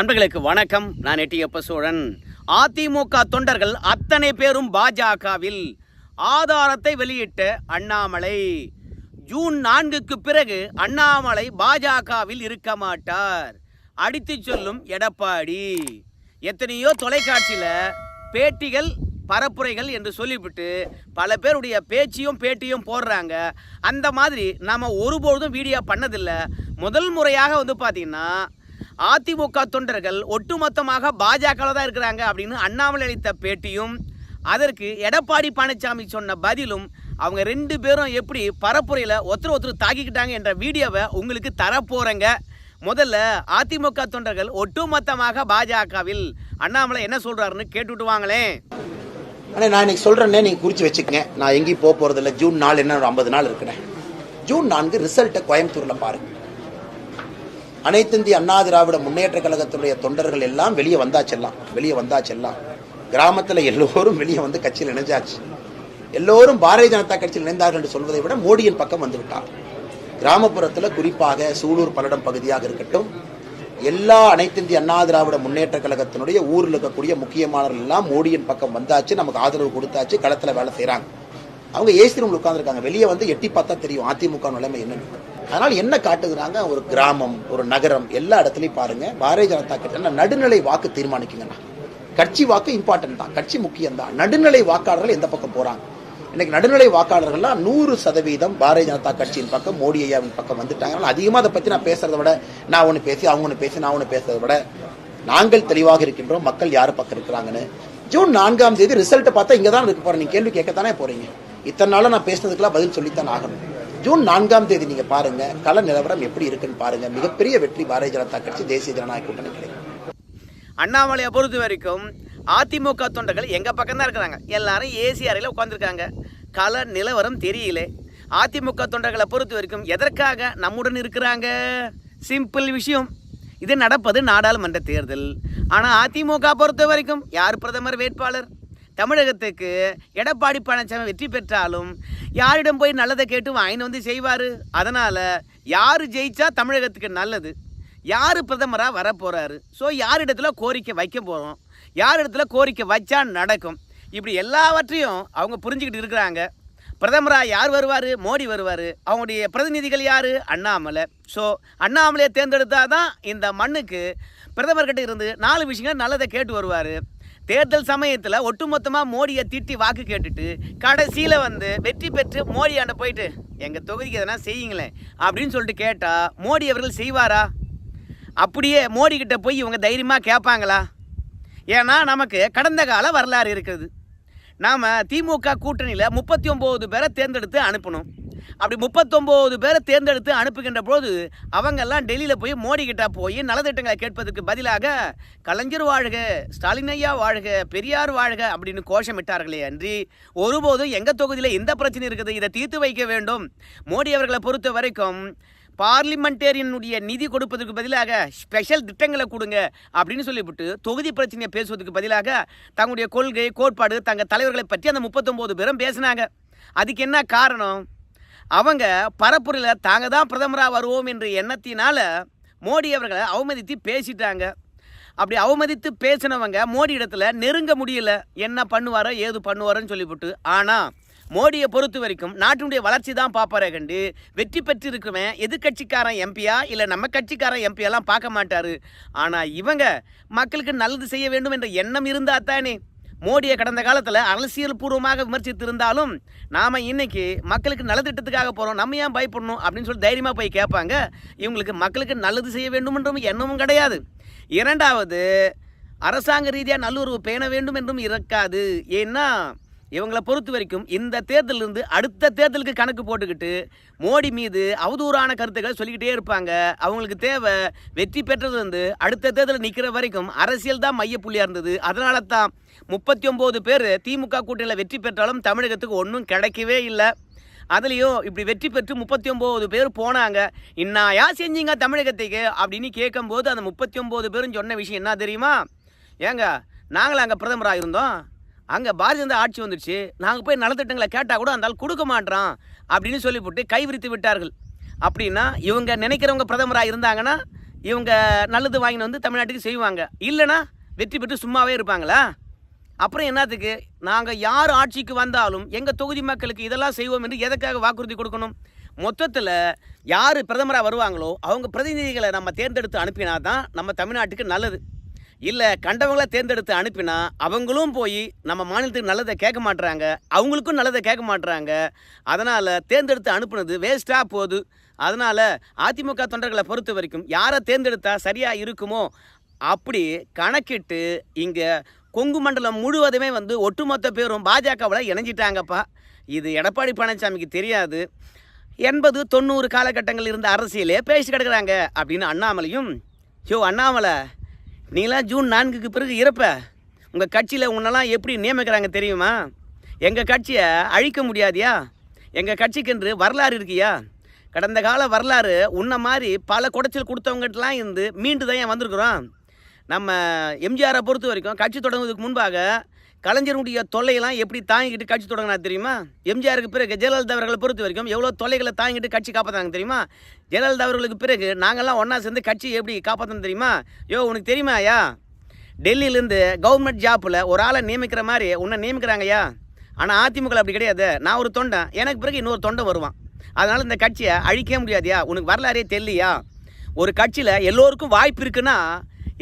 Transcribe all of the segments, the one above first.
நண்பர்களுக்கு வணக்கம். நான் எட்டியப்ப சோழன் அதிமுக தொண்டர்கள் அத்தனை பேரும் பாஜகவில் ஆதாரத்தை வெளியிட்ட அண்ணாமலை. ஜூன் நான்குக்கு பிறகு அண்ணாமலை பாஜகவில் இருக்க மாட்டார். அடித்து சொல்லும் எடப்பாடி. எத்தனையோ தொலைக்காட்சியில் பேட்டிகள் பரப்புரைகள் என்று சொல்லிவிட்டு பல பேருடைய பேச்சியும் பேட்டியும் போடுறாங்க. அந்த மாதிரி நாம் ஒருபொழுதும் வீடியோ பண்ணதில்லை. முதல் முறையாக வந்து பார்த்திங்கன்னா அதிமுக தொண்டர்கள் ஒட்டுமொத்தமாக பாஜகவில் தான் இருக்கிறாங்க அப்படின்னு அண்ணாமலை அளித்த பேட்டியும் அதற்கு எடப்பாடி பழனிசாமி சொன்ன பதிலும் அவங்க ரெண்டு பேரும் எப்படி பரப்புரையில் ஒருத்தர் ஒருத்தர் தாக்கிக்கிட்டாங்க என்ற வீடியோவை உங்களுக்கு தரப்போகிறேங்க முதல்ல அதிமுக தொண்டர்கள் ஒட்டுமொத்தமாக பாஜகவில் அண்ணாமலை என்ன சொல்கிறாருன்னு கேட்டுவிட்டு வாங்களேன். அண்ணே நான் இன்னைக்கு சொல்கிறேன்னே நீங்கள் குறித்து வச்சுக்கங்க. நான் எங்கேயும் போக போகிறதில்ல ஜூன் நாலு என்ன ஒரு ஐம்பது நாள் இருக்கிறேன் ஜூன் நான்கு ரிசல்ட்டை கோயம்புத்தூரில் பாருங்கள் அனைத்து இந்திய அண்ணா திராவிட முன்னேற்ற கழகத்துடைய தொண்டர்கள் எல்லாம் வெளியே வந்தாச்செல்லாம் வெளியே வந்தாச்செல்லாம் கிராமத்தில் எல்லோரும் வெளியே வந்து கட்சியில் இணைஞ்சாச்சு. எல்லோரும் பாரதிய ஜனதா கட்சியில் இணைந்தார்கள் என்று சொல்வதை விட மோடியின் பக்கம் வந்துவிட்டார் கிராமப்புறத்தில் குறிப்பாக சூலூர் பல்லடம் பகுதியாக இருக்கட்டும் எல்லா அனைத்து இந்திய அண்ணா திராவிட முன்னேற்ற கழகத்தினுடைய ஊரில் இருக்கக்கூடிய முக்கியமானவர்கள் எல்லாம் மோடியின் பக்கம் வந்தாச்சு நமக்கு ஆதரவு கொடுத்தாச்சு களத்தில் வேலை செய்கிறாங்க அவங்க ஏசி ரூமில் உட்காந்துருக்காங்க வெளியே வந்து எட்டி பார்த்தா தெரியும் அதிமுக நிலைமை என்னன்னு. அதனால் என்ன காட்டுகிறாங்க? ஒரு கிராமம் ஒரு நகரம் எல்லா இடத்துலையும் பாருங்க. பாரதிய ஜனதா கட்சி நடுநிலை வாக்கு தீர்மானிக்குங்கண்ணா கட்சி வாக்கு இம்பார்ட்டன்ட் தான் கட்சி முக்கியம் தான். நடுநிலை வாக்காளர்கள் எந்த பக்கம் போறாங்க? இன்னைக்கு நடுநிலை வாக்காளர்கள்லாம் நூறு சதவீதம் பாரதிய ஜனதா கட்சியின் பக்கம் மோடி ஐயாவின் பக்கம் வந்துட்டாங்க அதிகமாக அதை பத்தி நான் பேசுறதை விட நான் ஒன்று பேசி அவங்க ஒன்று பேசி நான் ஒன்று பேசுறதை விட நாங்கள் தெளிவாக இருக்கின்றோம். மக்கள் யார் பக்கம் இருக்கிறாங்கன்னு. ஜூன் நான்காம் தேதி ரிசல்ட்டை பார்த்தா இங்கே தான் இருக்க போறேன். நீங்க கேள்வி கேட்கத்தானே போறீங்க. இத்தனை நாளா நான் பேசுனதுக்கெல்லாம் பதில் சொல்லித்தான் ஆகணும். ஜூன் நான்காம் தேதி நீங்க பாருங்க கள நிலவரம் எப்படி இருக்குன்னு பாருங்க. மிகப்பெரிய வெற்றி பாரதிய ஜனதா கட்சி தேசிய ஜனநாயக கூட்டணி கிடைக்கும் அண்ணாமலையை பொறுத்த வரைக்கும் அதிமுக தொண்டர்கள் எங்கள் பக்கம் தான் இருக்கிறாங்க. எல்லாரும் ஏசி அறையில் உட்காந்துருக்காங்க கள நிலவரம் தெரியல. அதிமுக தொண்டர்களை பொறுத்த வரைக்கும் எதற்காக நம்முடன் இருக்கிறாங்க? சிம்பிள் விஷயம். இது நடப்பது நாடாளுமன்ற தேர்தல். ஆனால் அதிமுக பொறுத்த வரைக்கும் யார் பிரதமர் வேட்பாளர்? தமிழகத்துக்கு எடப்பாடி பழனிசாமி வெற்றி பெற்றாலும் யாரிடம் போய் நல்லதை கேட்டு வாங்கிட்டு வந்து செய்வார். அதனால் யார் ஜெயிச்சா தமிழகத்துக்கு நல்லது? யார் பிரதமராக வரப்போகிறாரு ஸோ யார் இடத்துல கோரிக்கை வைக்க போகிறோம் யார் இடத்துல கோரிக்கை வச்சா நடக்கும்? இப்படி எல்லாவற்றையும் அவங்க புரிஞ்சுக்கிட்டு இருக்கிறாங்க. பிரதமராக யார் வருவார்? மோடி வருவார். அவங்களுடைய பிரதிநிதிகள் யார்? அண்ணாமலை. ஸோ அண்ணாமலையை தேர்ந்தெடுத்தால் தான் இந்த மண்ணுக்கு பிரதமர்கிட்ட இருந்து நாலு விஷயங்கள் நல்லதை கேட்டு வருவார். தேர்தல் சமயத்தில் ஒட்டுமொத்தமாக மோடியை திட்டி வாக்கு கேட்டுட்டு கடைசியில் வந்து வெற்றி பெற்று மோடியாண்ட போயிட்டு எங்கள் தொகுதிக்கு எதனா செய்யுங்களேன் அப்படின்னு சொல்லிட்டு கேட்டால் மோடி அவர்கள் செய்வாரா? அப்படியே மோடி போய் இவங்க தைரியமாக கேட்பாங்களா ஏன்னா நமக்கு கடந்த கால வரலாறு இருக்குது. நாம் திமுக கூட்டணியில் முப்பத்தி ஒம்பது பேரை தேர்ந்தெடுத்து அனுப்பணும். அப்படி முப்பத்தொம்போது பேரை தேர்ந்தெடுத்து அனுப்புகின்ற போது அவங்கெல்லாம் டெல்லியில் போய் மோடி கிட்ட போய் நலத்திட்டங்களை கேட்பதற்கு பதிலாக கலைஞர் வாழ்க ஸ்டாலின் ஐயா வாழ்க பெரியார் வாழ்க அப்படின்னு கோஷமிட்டார்களே அன்றி ஒருபோதும் எங்கள் தொகுதியில் எந்த பிரச்சனை இருக்குது? இதை தீர்த்து வைக்க வேண்டும். மோடி அவர்களை பொறுத்த வரைக்கும் பார்லிமெண்டேரியனுடைய நிதி கொடுப்பதற்கு பதிலாக ஸ்பெஷல் திட்டங்களை கொடுங்க அப்படின்னு சொல்லிவிட்டு தொகுதி பிரச்சனையை பேசுவதற்கு பதிலாக தங்களுடைய கொள்கை கோட்பாடு தங்கள் தலைவர்களை பற்றி அந்த முப்பத்தொம்போது பேரும் பேசினாங்க. அதுக்கு என்ன காரணம்? அவங்க பரப்புரையில் தாங்க தான் பிரதமராக வருவோம் என்ற எண்ணத்தினால மோடி அவர்களை அவமதித்து பேசிட்டாங்க. அப்படி அவமதித்து பேசினவங்க மோடி இடத்துல நெருங்க முடியல. என்ன பண்ணுவாரோ ஏது பண்ணுவாரோன்னு சொல்லிவிட்டு ஆனால் மோடியை பொறுத்த வரைக்கும் நாட்டினுடைய வளர்ச்சி தான் பார்ப்பாரே கண்டு. வெற்றி பெற்றிருக்கிறவன் எதிர்கட்சிக்காரன் எம்பியா? இல்லை நம்ம கட்சிக்காரன் எம்பியெல்லாம் பார்க்க மாட்டார். ஆனால் இவங்க மக்களுக்கு நல்லது செய்ய வேண்டும் என்ற எண்ணம் இருந்தால் தானே. மோடியை கடந்த காலத்தில் அரசியல் பூர்வமாக விமர்சித்திருந்தாலும் நாம் இன்னைக்கு மக்களுக்கு நலத்திட்டத்துக்காக போகிறோம் நம்ம ஏன் பயப்படணும் அப்படின்னு சொல்லி தைரியமாக போய் கேட்பாங்க. இவங்களுக்கு மக்களுக்கு நல்லது செய்ய வேண்டும் என்றும் எண்ணமும் கிடையாது. இரண்டாவது அரசாங்க ரீதியாக நல்லுறவு பேண வேண்டும் என்றும் இருக்காது ஏன்னா இவங்களை பொறுத்த வரைக்கும் இந்த தேர்தலிருந்து அடுத்த தேர்தலுக்கு கணக்கு போட்டுக்கிட்டு மோடி மீது அவதூறான கருத்துக்களை சொல்லிக்கிட்டே இருப்பாங்க. அவங்களுக்கு தேவை வெற்றி பெற்றது வந்து அடுத்த தேர்தலில் நிற்கிற வரைக்கும் அரசியல் தான் மையப்புள்ளியாக இருந்தது. அதனால தான் முப்பத்தி ஒம்பது பேர் திமுக கூட்டணியில் வெற்றி பெற்றாலும் தமிழகத்துக்கு ஒன்றும் கிடைக்கவே இல்லை. அதுலேயும் இப்படி வெற்றி பெற்று முப்பத்தி ஒம்பது பேர் போனாங்க. இன்னாயா செஞ்சீங்க தமிழகத்துக்கு? அப்படின்னு கேட்கும்போது அந்த முப்பத்தி ஒம்பது பேரும் சொன்ன விஷயம் என்ன தெரியுமா? ஏங்க நாங்களும் அங்கே பிரதமராக இருந்தோம். அங்கே பாரதிய ஜனதா ஆட்சி வந்துடுச்சு நாங்கள் போய் நலத்திட்டங்களை கேட்டால் கூட அந்தால் கொடுக்க மாட்டோம் அப்படின்னு சொல்லிவிட்டு கைவிரித்து விட்டார்கள். அப்படின்னா இவங்க நினைக்கிறவங்க பிரதமராக இருந்தாங்கன்னா இவங்க நல்லது வாங்கின்னு வந்து தமிழ்நாட்டுக்கு செய்வாங்க. இல்லைன்னா வெற்றி பெற்று சும்மாவே இருப்பாங்களா? அப்புறம் என்னத்துக்கு? நாங்கள் யார் ஆட்சிக்கு வந்தாலும் எங்கள் தொகுதி மக்களுக்கு இதெல்லாம் செய்வோம் என்று எதற்காக வாக்குறுதி கொடுக்கணும்? மொத்தத்தில் யார் பிரதமராக வருவாங்களோ அவங்க பிரதிநிதிகளை நம்ம தேர்ந்தெடுத்து அனுப்பினா தான் நம்ம தமிழ்நாட்டுக்கு நல்லது. இல்லை கண்டவங்கள தேர்ந்தெடுத்து அனுப்பினா அவங்களும் போய் நம்ம மாநிலத்துக்கு நல்லதை கேட்க மாட்டுறாங்க அவங்களுக்கும் நல்லதை கேட்க மாட்றாங்க. அதனால் தேர்ந்தெடுத்து அனுப்புனது வேஸ்ட்டாக போகுது. அதனால் அதிமுக தொண்டர்களை பொறுத்த வரைக்கும் யாரை தேர்ந்தெடுத்தா சரியாக இருக்குமோ அப்படி கணக்கிட்டு இங்கே கொங்கு மண்டலம் முழுவதுமே வந்து ஒட்டுமொத்த பேரும் பாஜகவில் இணைஞ்சிட்டாங்கப்பா. இது எடப்பாடி பழனிசாமிக்கு தெரியாது. எண்பது தொண்ணூறு காலகட்டங்கள் இருந்த அரசியலே பேசி கிடக்குறாங்க அப்படின்னு அண்ணாமலையும் யோ அண்ணாமலை நீலாம் ஜூன் நான்குக்கு பிறகு இறப்ப. உங்கள் கட்சியில் உன்னெல்லாம் எப்படி நியமிக்கிறாங்க தெரியுமா? எங்கள் கட்சியை அழிக்க முடியாதியா? எங்கள் கட்சிக்கென்று வரலாறு இருக்கியா? கடந்த கால வரலாறு உன்ன மாதிரி பல குடைச்சல் கொடுத்தவங்ககிட்டலாம் இருந்து மீண்டு தான் ஏன் வந்திருக்கிறோம்? நம்ம எம்ஜிஆரை பொறுத்த வரைக்கும் கட்சி தொடங்குவதுக்கு முன்பாக கலைஞருடைய தொல்லையெல்லாம் எப்படி தாங்கிட்டு கட்சி தொடங்கினா தெரியுமா? எம்ஜிஆருக்கு பிறகு ஜெயலலிதா அவர்களை பொறுத்த வரைக்கும் எவ்வளோ தொல்லைகளை தாங்கிட்டு கட்சி காப்பாற்றினாங்க தெரியுமா? ஜெயலலிதா அவர்களுக்கு பிறகு நாங்கள்லாம் ஒன்றா சேர்ந்து கட்சி எப்படி காப்பாற்றணும் தெரியுமா? யோ உனக்கு தெரியுமா ஐயா? டெல்லியிலேருந்து கவர்மெண்ட் ஜாப்பில் ஒரு ஆளை நியமிக்கிற மாதிரி உன்னை நியமிக்கிறாங்கய்யா ஆனால் அதிமுக அப்படி கிடையாது. நான் ஒரு தொண்டன். எனக்கு பிறகு இன்னொரு தொண்டை வருவான். அதனால் இந்த கட்சியை அழிக்கவே முடியாதியா உனக்கு வரலாறே தெரியலையா? ஒரு கட்சியில் எல்லோருக்கும் வாய்ப்பு இருக்குன்னா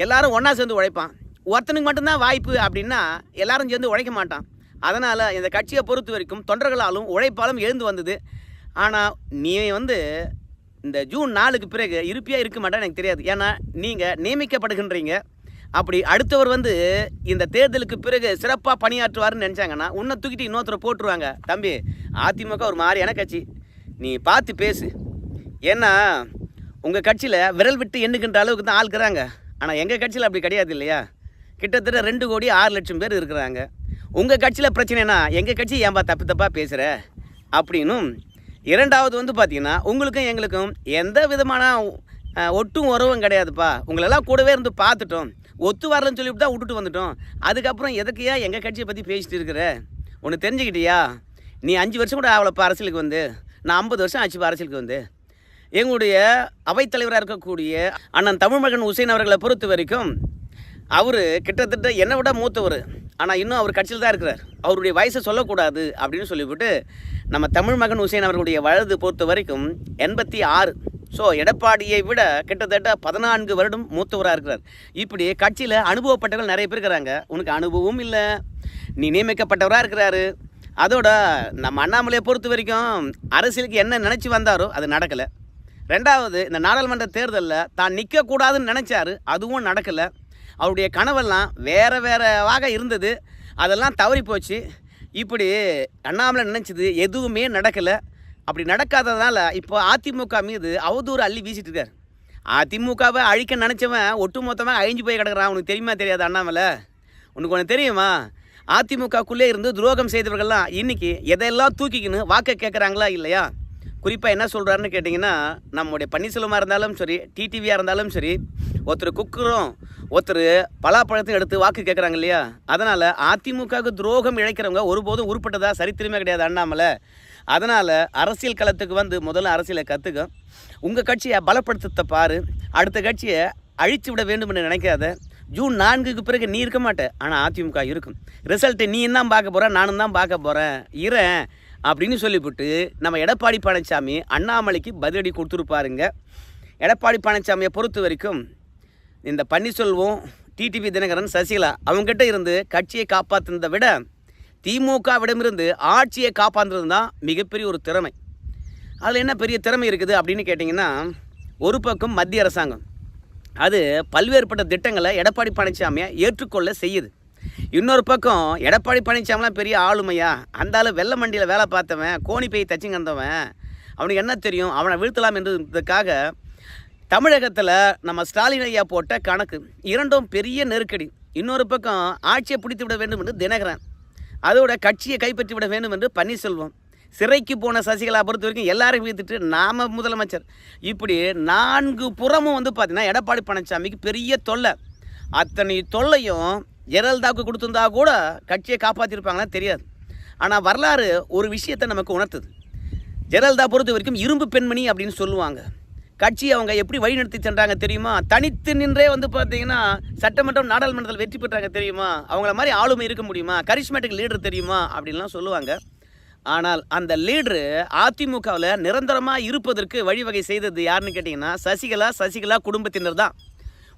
எல்லாரும் ஒன்றா சேர்ந்து உழைப்பான். ஒருத்தனுக்கு மட்டும்தான் வாய்ப்பு அப்படின்னா எல்லாரும் சேர்ந்து உழைக்க மாட்டான். அதனால் இந்த கட்சியை பொறுத்த வரைக்கும் தொண்டர்களாலும் உழைப்பாலும் எழுந்து வந்தது. ஆனால் நீ வந்து இந்த ஜூன் நாலுக்கு பிறகு இருப்பியாக இருக்க மாட்டேன்னு எனக்கு தெரியாது. ஏன்னா நீங்கள் நியமிக்கப்படுகின்றீங்க. அப்படி அடுத்தவர் வந்து இந்த தேர்தலுக்கு பிறகு சிறப்பாக பணியாற்றுவார்னு நினச்சாங்கன்னா உன்னை தூக்கிட்டு இன்னொருத்தரை போட்டுருவாங்க. தம்பி அதிமுக ஒரு மாதிரியான கட்சி. நீ பார்த்து பேசு. ஏன்னா உங்கள் கட்சியில் விரல் விட்டு எண்ணுகின்ற அளவுக்கு தான் ஆள்கிறாங்க. ஆனால் எங்கள் கட்சியில் அப்படி கிடையாது இல்லையா? கிட்டத்தட்ட ரெண்டு கோடி ஆறு லட்சம் பேர் இருக்கிறாங்க. உங்கள் கட்சியில் பிரச்சனைனா எங்கள் கட்சி ஏன்பா தப்பு தப்பாக பேசுகிற அப்படின்னும் இரண்டாவது வந்து பார்த்தீங்கன்னா உங்களுக்கும் எங்களுக்கும் எந்த விதமான ஒட்டும் உறவும் கிடையாதுப்பா. உங்களெல்லாம் கூடவே இருந்து பார்த்துட்டோம் ஒத்து வரலன்னு சொல்லிவிட்டு தான் விட்டுட்டு வந்துட்டோம். அதுக்கப்புறம் எதுக்கையா எங்கள் கட்சியை பற்றி பேசிட்டு இருக்கிற? ஒன்று தெரிஞ்சுக்கிட்டியா? நீ அஞ்சு வருஷம் கூட ஆகலப்பா அரசியலுக்கு வந்து. நான் ஐம்பது வருஷம் ஆச்சுப்பா அரசியலுக்கு வந்து. எங்களுடைய அவைத்தலைவராக இருக்கக்கூடிய அண்ணன் தமிழ்மகன் உசைன் அவர்களை பொறுத்த வரைக்கும் அவர் கிட்டத்தட்ட என்னை விட மூத்தவர். ஆனால் இன்னும் அவர் கட்சியில் தான் இருக்கிறார். அவருடைய வயசை சொல்லக்கூடாது அப்படின்னு சொல்லிவிட்டு நம்ம தமிழ் மகன் உசேன் அவர்களுடைய வயது பொறுத்த வரைக்கும் எண்பத்தி ஆறு. ஸோ எடப்பாடியை விட கிட்டத்தட்ட பதினான்கு வருடம் மூத்தவராக இருக்கிறார். இப்படி கட்சியில் அனுபவப்பட்டவர்கள் நிறைய பேர் இருக்கிறாங்க. உனக்கு அனுபவம் இல்லை. நீ நியமிக்கப்பட்டவராக இருக்கிறாரு. அதோட நம்ம அண்ணாமலையை பொறுத்த வரைக்கும் அரசியலுக்கு என்ன நினச்சி வந்தாரோ அது நடக்கலை. ரெண்டாவது இந்த நாடாளுமன்ற தேர்தலில் தான் நிற்கக்கூடாதுன்னு நினச்சாரு. அதுவும் நடக்கலை. அவருடைய கனவெல்லாம் வேற வேறவாக இருந்தது. அதெல்லாம் தவறி போச்சு. இப்படி அண்ணாமலை நினச்சது எதுவுமே நடக்கலை. அப்படி நடக்காததால் இப்போ அதிமுக மீது அவதூறு அள்ளி வீசிட்டு இருக்கார். அதிமுகவை அழிக்க நினச்சவன் ஒட்டு மொத்தமாக அழிஞ்சு போய் கிடக்குறான். உனக்கு தெரியுமா தெரியாது அண்ணாமலை? உனக்கு ஒன்று தெரியுமா? அதிமுகக்குள்ளே இருந்து துரோகம் செய்தவர்கள்லாம் இன்றைக்கி எதையெல்லாம் தூக்கிக்கின்னு வாக்க கேட்குறாங்களா இல்லையா? குறிப்பாக என்ன சொல்கிறாருன்னு கேட்டிங்கன்னா நம்முடைய பன்னீர்செல்வமாக இருந்தாலும் சரி டிடிவியாக இருந்தாலும் சரி ஒருத்தர் குக்கரும் ஒருத்தர் பலாப்பழத்தையும் எடுத்து வாக்கு கேட்குறாங்க இல்லையா? அதனால் அதிமுகவுக்கு துரோகம் இழைக்கிறவங்க ஒருபோதும் உருப்பட்டதா சரித்திரமே கிடையாது அண்ணாமலை. அதனால் அரசியல் களத்துக்கு வந்து முதல்ல அரசியலை கற்றுக்கும் உங்கள் கட்சியை பலப்படுத்த பாரு அடுத்த கட்சியை அழித்து விட வேண்டும் என்று நினைக்காத. ஜூன் நான்குக்கு பிறகு நீ இருக்க மாட்டேன் ஆனால் அதிமுக இருக்கும். ரிசல்ட்டு நீ என்ன பார்க்க போகிற நானும் தான் பார்க்க போகிறேன் இரேன் அப்படின்னு சொல்லிவிட்டு நம்ம எடப்பாடி பழனிசாமி அண்ணாமலைக்கு பதிலடி கொடுத்துருப்பாருங்க. எடப்பாடி பழனிசாமியை பொறுத்த வரைக்கும் இந்த பன்னீர்செல்வம் டிடிவி தினகரன் சசிகலா அவங்ககிட்ட இருந்து கட்சியை காப்பாற்றினதை விட திமுகவிடமிருந்து ஆட்சியை காப்பாற்றுறது தான் மிகப்பெரிய ஒரு திறமை. அதில் என்ன பெரிய திறமை இருக்குது அப்படின்னு கேட்டிங்கன்னா ஒரு பக்கம் மத்திய அரசாங்கம். அது பல்வேறுபட்ட திட்டங்களை எடப்பாடி பழனிசாமியை ஏற்றுக்கொள்ள செய்யுது. இன்னொரு பக்கம் எடப்பாடி பழனிசாமிலாம் பெரிய ஆளுமையா? அந்த ஆளு வெள்ளை மண்டியில் வேலை பார்த்தவன் கோணி பை தச்சிங்கந்தவன் அவனுக்கு என்ன தெரியும்? அவனை வீழ்த்தலாம் என்றதுக்காக தமிழகத்தில் நம்ம ஸ்டாலின் ஐயா போட்ட கணக்கு. இரண்டும் பெரிய நெருக்கடி. இன்னொரு பக்கம் ஆட்சியை பிடித்து விட வேண்டும் என்று தினகரன். அதோட கட்சியை கைப்பற்றி விட வேண்டும் என்று பன்னீர்செல்வம். சிறைக்கு போன சசிகலா பொறுத்த வரைக்கும் எல்லாரும் வீழ்த்துட்டு நாம முதலமைச்சர். இப்படி நான்கு புறமும் வந்து பார்த்தீங்கன்னா எடப்பாடி பழனிசாமிக்கு பெரிய தொல்லை. அத்தனை தொல்லையும் ஜெயலலிதாவுக்கு கொடுத்துருந்தா கூட கட்சியை காப்பாற்றிருப்பாங்களான்னு தெரியாது. ஆனால் வரலாறு ஒரு விஷயத்தை நமக்கு உணர்த்துது. ஜெயலலிதா பொறுத்த வரைக்கும் இரும்பு பெண்மணி அப்படின்னு சொல்லுவாங்க. கட்சி அவங்க எப்படி வழிநடத்தி சென்றாங்க தெரியுமா? தனித்து நின்றே வந்து பார்த்தீங்கன்னா சட்டமன்றம் நாடாளுமன்றத்தில் வெற்றி பெற்றாங்க தெரியுமா? அவங்கள மாதிரி ஆளுமை இருக்க முடியுமா? கரிஷ்மேட்டிக் லீடர் தெரியுமா? அப்படின்லாம் சொல்லுவாங்க. ஆனால் அந்த லீடரு அதிமுகவில் நிரந்தரமாக இருப்பதற்கு வழிவகை செய்தது யாருன்னு கேட்டிங்கன்னா சசிகலா சசிகலா குடும்பத்தினர் தான்.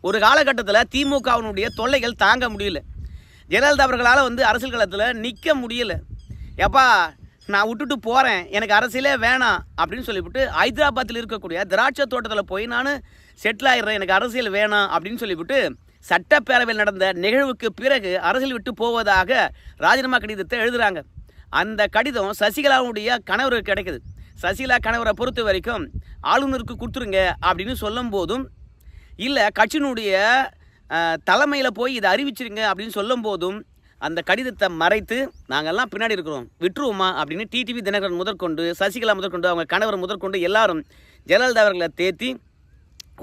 ஒரு காலகட்டத்தில் திமுகவினுடைய தொல்லைகள் தாங்க முடியல. ஜெயலலிதா அவர்களால் வந்து அரசியல் களத்தில் நிற்க முடியல. எப்பா நான் விட்டுட்டு போகிறேன் எனக்கு அரசியலே வேணாம் அப்படின்னு சொல்லிவிட்டு ஹைதராபாத்தில் இருக்கக்கூடிய திராட்சை தோட்டத்தில் போய் நான் செட்டில் ஆகிடுறேன் எனக்கு அரசியல் வேணாம் அப்படின்னு சொல்லிவிட்டு சட்டப்பேரவையில் நடந்த நிகழ்வுக்கு பிறகு அரசியல் விட்டு போவதாக ராஜினாமா கடிதத்தை எழுதுகிறாங்க அந்த கடிதம் சசிகலாவுடைய கணவருக்கு கிடைக்குது. சசிகலா கணவரை பொறுத்த வரைக்கும் ஆளுநருக்கு கொடுத்துருங்க அப்படின்னு சொல்லும் போதும் இல்லை கட்சியினுடைய தலைமையில் போய் இதை அறிவிச்சிருங்க அப்படின்னு சொல்லும் போதும் அந்த கடிதத்தை மறைத்து நாங்கள்லாம் பின்னாடி இருக்கிறோம். விட்டுருவோமா? அப்படின்னு டிடிவி தினகரன் முதற்கொண்டு சசிகலா முதற்கொண்டு அவங்க கணவர் முதற்கொண்டு எல்லாரும் ஜெயலலிதா அவர்களை தேத்தி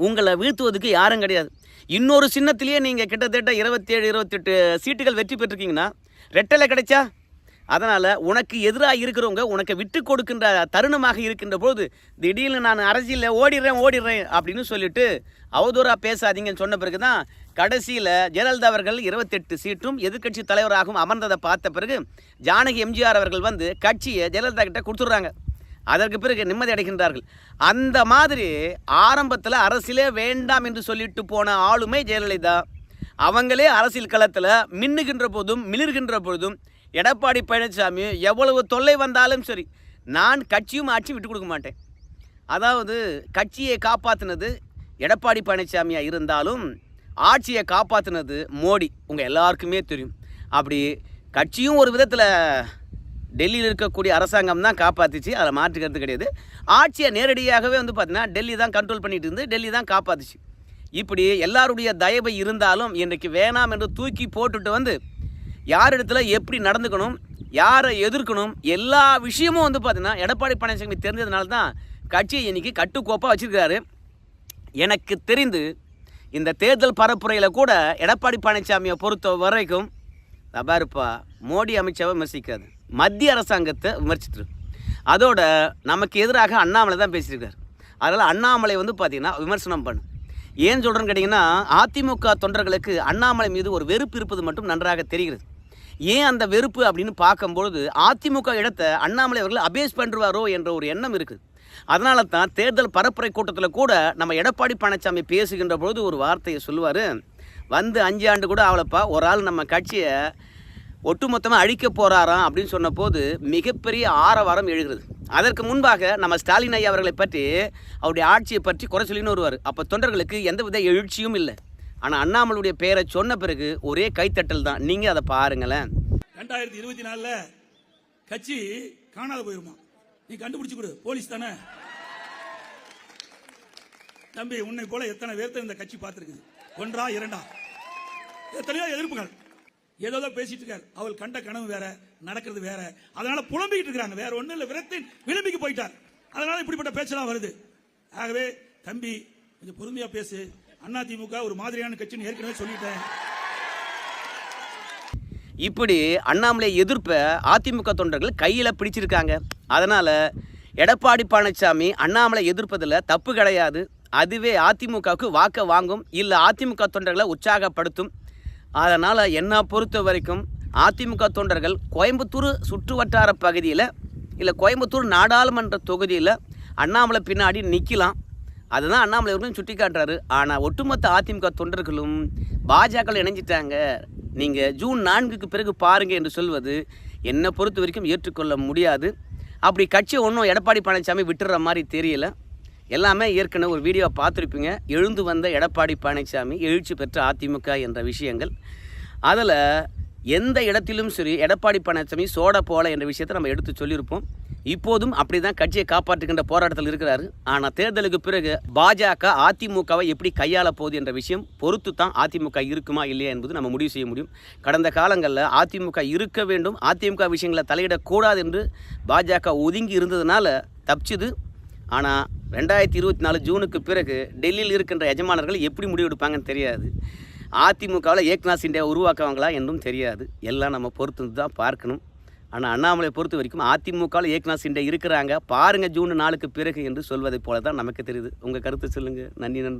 உங்களை வீழ்த்துவதுக்கு யாரும் கிடையாது. இன்னொரு சின்னத்திலேயே நீங்கள் கிட்டத்தட்ட இருபத்தேழு இருபத்தெட்டு சீட்டுகள் வெற்றி பெற்றிருக்கீங்கன்னா ரெட்டலை கிடைச்சா? அதனால் உனக்கு எதிராக இருக்கிறவங்க உனக்கு விட்டு கொடுக்கின்ற தருணமாக இருக்கின்ற போது திடீர்னு நான் அரசியலில் ஓடிடுறேன் ஓடிடுறேன் அப்படின்னு சொல்லிட்டு அவதூறாக பேசாதீங்கன்னு சொன்ன பிறகு தான் கடைசியில் ஜெயலலிதா அவர்கள் இருபத்தெட்டு சீட்டும் எதிர்க்கட்சி தலைவராகவும் அமர்ந்ததை பார்த்த பிறகு ஜானகி எம்ஜிஆர் அவர்கள் வந்து கட்சியை ஜெயலலிதா கிட்ட கொடுத்துட்றாங்க. அதற்கு பிறகு நிம்மதி அடைகின்றார்கள். அந்த மாதிரி ஆரம்பத்தில் அரசியலே வேண்டாம் என்று சொல்லிட்டு போன ஆளுமை ஜெயலலிதா. அவங்களே அரசியல் களத்தில் மின்னுகின்ற போதும் மிளிர்கின்ற பொழுதும் எடப்பாடி பழனிசாமி எவ்வளவு தொல்லை வந்தாலும் சரி நான் கட்சியும் ஆட்சி விட்டு கொடுக்க மாட்டேன். அதாவது கட்சியை காப்பாற்றினது எடப்பாடி பழனிசாமியாக இருந்தாலும் ஆட்சியை காப்பாற்றினது மோடி. உங்கள் எல்லாருக்குமே தெரியும். அப்படி கட்சியும் ஒரு விதத்தில் டெல்லியில் இருக்கக்கூடிய அரசாங்கம் தான் காப்பாற்றிச்சு அதை மாற்றுக்கிறது கிடையாது. ஆட்சியை நேரடியாகவே வந்து பார்த்தீங்கன்னா டெல்லி தான் கண்ட்ரோல் பண்ணிட்டு இருந்து டெல்லி தான் காப்பாற்றுச்சு இப்படி எல்லாருடைய தயவை இருந்தாலும் இன்றைக்கு வேணாம் என்று தூக்கி போட்டுட்டு வந்து யார் இடத்துல எப்படி நடந்துக்கணும் யாரை எதிர்க்கணும் எல்லா விஷயமும் வந்து பார்த்தீங்கன்னா எடப்பாடி பழனிசாமி தெரிஞ்சதுனால தான் கட்சியை இன்னைக்கு கட்டுக்கோப்பாக வச்சுருக்கிறாரு. எனக்கு தெரிந்து இந்த தேர்தல் பரப்புரையில் கூட எடப்பாடி பழனிசாமியை பொறுத்த வரைக்கும் தபாருப்பா மோடி அமித்ஷாவை விமர்சிக்காது. மத்திய அரசாங்கத்தை விமர்சித்துரு அதோட நமக்கு எதிராக அண்ணாமலை தான் பேசியிருக்காரு. அதனால் அண்ணாமலை வந்து பார்த்திங்கன்னா விமர்சனம் பண்ணு. ஏன் சொல்கிறேன்னு கேட்டிங்கன்னா அதிமுக தொண்டர்களுக்கு அண்ணாமலை மீது ஒரு வெறுப்பு இருப்பது மட்டும் நன்றாக தெரிகிறது. ஏன் அந்த வெறுப்பு அப்படின்னு பார்க்கும்பொழுது அதிமுக இடத்தை அண்ணாமலை அவர்கள் அபேஸ் பண்ணுவாரோ என்ற ஒரு எண்ணம் இருக்குது. அதனால தான் தேர்தல் பரப்புரை கூட்டத்தில் கூட நம்ம எடப்பாடி பழனிசாமி பேசுகின்ற பொழுது ஒரு வார்த்தையை சொல்லுவார். வந்து அஞ்சு ஆண்டு கூட அவளப்பா ஒரு ஆள் நம்ம கட்சியை ஒட்டுமொத்தமாக அழிக்க போகிறாராம் அப்படின்னு சொன்னபோது மிகப்பெரிய ஆரவாரம் எழுகிறது. அதற்கு முன்பாக நம்ம ஸ்டாலின் ஐயா அவர்களை பற்றி அவருடைய ஆட்சியை பற்றி குறை சொல்லின்னு வருவார். அப்போ தொண்டர்களுக்கு எந்தவித எழுச்சியும் இல்லை. ஆனால் அண்ணாமலுடைய பெயரை சொன்ன பிறகு ஒரே கைத்தட்டல் தான். நீங்கள் அதை பாருங்களேன். ரெண்டாயிரத்தி இருபத்தி நாலில் கட்சி காணாத போயிருமா? நீ கண்டுபிடிச்சு கொடு. போலீஸ் தானே? தம்பி உன்னை போல எத்தனை பேர்த்த இந்த கட்சி பார்த்துருக்குது? ஒன்றா இரண்டா? எத்தனையோ எதிர்ப்புகள். ஏதோ பேசிட்டு இருக்காரு. அவள் கண்ட கனவு வேற நடக்கிறது வேற. அதனால புலம்பிக்கிட்டு இருக்கிறாங்க. வேற ஒன்றும் இல்லை. விரத்தின் விளம்பிக்கு போயிட்டார். அதனால இப்படிப்பட்ட பேச்செல்லாம் வருது. ஆகவே தம்பி கொஞ்சம் பொறுமையா பேசு. அதிமுக ஒரு மாதிரியான கட்சின்னு ஏற்கனவே சொல்லிட்டேன். இப்படி அண்ணாமலை எதிர்ப்பை அதிமுக தொண்டர்கள் கையில் பிடிச்சிருக்காங்க. அதனால் எடப்பாடி பழனிசாமி அண்ணாமலை எதிர்ப்பதில் தப்பு கிடையாது. அதுவே அதிமுகவுக்கு வாக்க வாங்கும். இல்லை அதிமுக தொண்டர்களை உற்சாகப்படுத்தும். அதனால் என்னை பொறுத்த வரைக்கும் அதிமுக தொண்டர்கள் கோயம்புத்தூர் சுற்று வட்டார பகுதியில் இல்லை கோயம்புத்தூர் நாடாளுமன்ற தொகுதியில் அண்ணாமலை பின்னாடி நிற்கலாம் அதுதான் அண்ணாமலை அவர்களும் சுட்டி காட்டுறாரு ஆனால் ஒட்டுமொத்த அதிமுக தொண்டர்களும் பாஜக இணைஞ்சிட்டாங்க. நீங்கள் ஜூன் நான்குக்கு பிறகு பாருங்க என்று சொல்வது என்னை பொறுத்த வரைக்கும் ஏற்றுக்கொள்ள முடியாது. அப்படி கட்சி ஒன்றும் எடப்பாடி பழனிசாமி விட்டுற மாதிரி தெரியல. எல்லாமே ஏற்கனவே ஒரு வீடியோ பார்த்துருப்பீங்க. எழுந்து வந்த எடப்பாடி பழனிசாமி எழுச்சி பெற்ற அதிமுக என்ற விஷயங்கள். அதில் எந்த இடத்திலும் சரி எடப்பாடி பழனிசாமி சோட போல என்ற விஷயத்தை நம்ம எடுத்து சொல்லியிருப்போம். இப்போதும் அப்படி தான் கட்சியை காப்பாற்றுகின்ற போராட்டத்தில் இருக்கிறாரு. ஆனால் தேர்தலுக்கு பிறகு பாஜக அதிமுகவை எப்படி கையாள போகுது என்ற விஷயம் பொறுத்து தான் அதிமுக இருக்குமா இல்லையா என்பது நம்ம முடிவு செய்ய முடியும். கடந்த காலங்களில் அதிமுக இருக்க வேண்டும் அதிமுக விஷயங்களை தலையிடக்கூடாது என்று பாஜக ஒதுங்கி இருந்ததுனால தப்பிச்சுது. ஆனால் ரெண்டாயிரத்தி இருபத்தி நாலு ஜூனுக்கு பிறகு டெல்லியில் இருக்கின்ற எஜமானர்கள் எப்படி முடிவெடுப்பாங்கன்னு தெரியாது. அதிமுகவில் ஏக்நாத் சிண்டியா உருவாக்குவாங்களா என்றும் தெரியாது. எல்லாம் நம்ம பொறுத்து தான் பார்க்கணும். ஆனால் அண்ணாமலை பொறுத்த வரைக்கும் அதிமுகவில் ஏக்நாத் சிண்டே இருக்கிறாங்க. பாருங்கள் ஜூன் நாளுக்கு பிறகு என்று சொல்வதை போல தான் நமக்கு தெரியுது. உங்கள் கருத்து சொல்லுங்கள் நன்றி நண்பர்